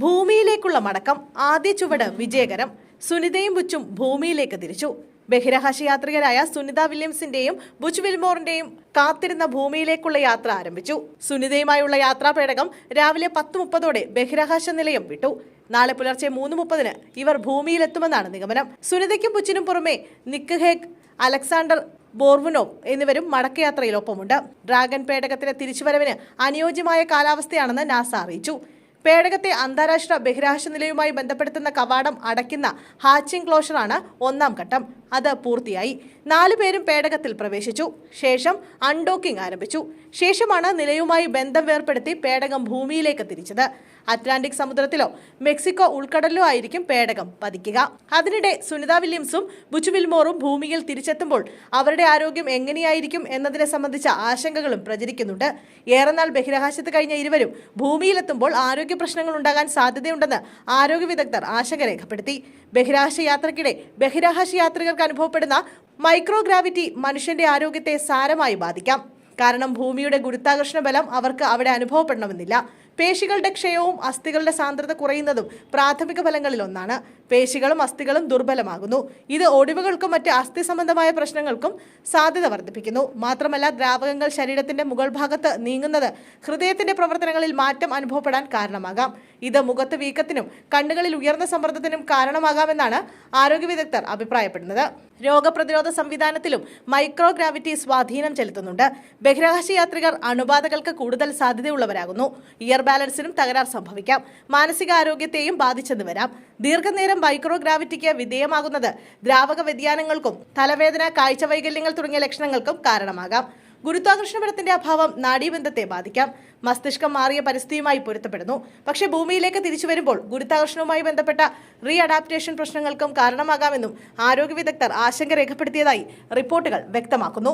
ഭൂമിയിലേക്കുള്ള മടക്കം ആദ്യ ചുവട് വിജയകരം. സുനിതയും ബുച്ചും ഭൂമിയിലേക്ക് തിരിച്ചു. ബഹിരാകാശ യാത്രികരായ സുനിത വില്യംസിന്റെയും ബുച്ച് വിൽമോറിന്റെയും കാത്തിരുന്ന ഭൂമിയിലേക്കുള്ള യാത്ര ആരംഭിച്ചു. സുനിതയുമായുള്ള യാത്രാ പേടകം രാവിലെ പത്ത് മുപ്പതോടെ ബഹിരാകാശ നിലയം വിട്ടു. നാളെ പുലർച്ചെ മൂന്ന് മുപ്പതിന് ഇവർ ഭൂമിയിലെത്തുമെന്നാണ് നിഗമനം. സുനിതയ്ക്കും ബുച്ചിനും പുറമെ നിക്ക് ഹേഗ് അലക്സാണ്ടർ ബോർവനോ എന്നിവരും മടക്കയാത്രയിലൊപ്പമുണ്ട്. ഡ്രാഗൺ പേടകത്തിലെ തിരിച്ചുവരവിന് അനുയോജ്യമായ കാലാവസ്ഥയാണെന്ന് നാസ അറിയിച്ചു. പേടകത്തെ അന്താരാഷ്ട്ര ബഹിരാകാശ നിലയവുമായി ബന്ധപ്പെടുത്തുന്ന കവാടം അടയ്ക്കുന്ന ഹാച്ചിംഗ് ക്ലോഷറാണ് ഒന്നാം ഘട്ടം. അത് പൂർത്തിയായി. നാലു പേരും പേടകത്തിൽ പ്രവേശിച്ചു. ശേഷം അൺഡോക്കിംഗ് ആരംഭിച്ചു. ശേഷമാണ് നിലയുമായി ബന്ധം വേർപ്പെടുത്തി പേടകം ഭൂമിയിലേക്ക് തിരിച്ചത്. അറ്റ്ലാന്റിക് സമുദ്രത്തിലോ മെക്സിക്കോ ഉൾക്കടലിലോ ആയിരിക്കും പേടകം പതിക്കുക. അതിനിടെ സുനിത വില്യംസും ബുച്ചുവിൽമോറും ഭൂമിയിൽ തിരിച്ചെത്തുമ്പോൾ അവരുടെ ആരോഗ്യം എങ്ങനെയായിരിക്കും എന്നതിനെ സംബന്ധിച്ച ആശങ്കകളും പ്രചരിക്കുന്നുണ്ട്. ഏറെനാൾ ബഹിരാകാശത്ത് കഴിഞ്ഞ ഇരുവരും ഭൂമിയിലെത്തുമ്പോൾ ആരോഗ്യ പ്രശ്നങ്ങൾ ഉണ്ടാകാൻ സാധ്യതയുണ്ടെന്ന് ആരോഗ്യ വിദഗ്ധർ ആശങ്ക രേഖപ്പെടുത്തി. ബഹിരാകാശ യാത്രക്കിടെ ബഹിരാകാശ യാത്രികർക്ക് അനുഭവപ്പെടുന്ന മൈക്രോഗ്രാവിറ്റി മനുഷ്യന്റെ ആരോഗ്യത്തെ സാരമായി ബാധിക്കാം. കാരണം ഭൂമിയുടെ ഗുരുത്വാകർഷണ ബലം അവർക്ക് അവിടെ അനുഭവപ്പെടണമെന്നില്ല. പേശികളുടെ ക്ഷയവും അസ്ഥികളുടെ സാന്ദ്രത കുറയുന്നതും പ്രാഥമിക ഫലങ്ങളിൽ ഒന്നാണ്. പേശികളും അസ്ഥികളും ദുർബലമാകുന്നു. ഇത് ഒടിവുകൾക്കും മറ്റ് അസ്ഥി സംബന്ധമായ പ്രശ്നങ്ങൾക്കും സാധ്യത വർദ്ധിപ്പിക്കുന്നു. മാത്രമല്ല ദ്രാവകങ്ങൾ ശരീരത്തിന്റെ മുകൾ ഭാഗത്ത് നീങ്ങുന്നത് ഹൃദയത്തിന്റെ പ്രവർത്തനങ്ങളിൽ മാറ്റം അനുഭവപ്പെടാൻ കാരണമാകാം. ഇത് മുഖത്ത് വീക്കത്തിനും കണ്ണുകളിൽ ഉയർന്ന സമ്മർദ്ദത്തിനും കാരണമാകാമെന്നാണ് ആരോഗ്യ വിദഗ്ധർ അഭിപ്രായപ്പെടുന്നത്. രോഗപ്രതിരോധ സംവിധാനത്തിലും മൈക്രോ ഗ്രാവിറ്റി സ്വാധീനം ചെലുത്തുന്നുണ്ട്. ബഹിരാകാശ യാത്രികർ അണുബാധകൾക്ക് കൂടുതൽ സാധ്യതയുള്ളവരാകുന്നു. ഇയർ ബാലൻസിനും തകരാർ സംഭവിക്കാം. മാനസികാരോഗ്യത്തെയും ബാധിച്ചെന്ന് വരാം. ദീർഘനേരം മൈക്രോഗ്രാവിറ്റിക്ക് വിധേയമാകുന്നത് ദ്രാവക വ്യതിയാനങ്ങൾക്കും തലവേദന കാഴ്ച വൈകല്യങ്ങൾ തുടങ്ങിയ ലക്ഷണങ്ങൾക്കും കാരണമാകാം. ഗുരുത്വാകർഷണപരത്തിന്റെ അഭാവം നാഡീബന്ധത്തെ ബാധിക്കാം. മസ്തിഷ്കം മാറിയ പരിസ്ഥിതിയുമായി പൊരുത്തപ്പെടുന്നു. പക്ഷേ ഭൂമിയിലേക്ക് തിരിച്ചു വരുമ്പോൾ ഗുരുത്വാകർഷണവുമായി ബന്ധപ്പെട്ട റീ അഡാപ്റ്റേഷൻ പ്രശ്നങ്ങൾക്കും കാരണമാകാമെന്നും ആരോഗ്യ വിദഗ്ധർ ആശങ്ക രേഖപ്പെടുത്തിയതായി റിപ്പോർട്ടുകൾ വ്യക്തമാക്കുന്നു.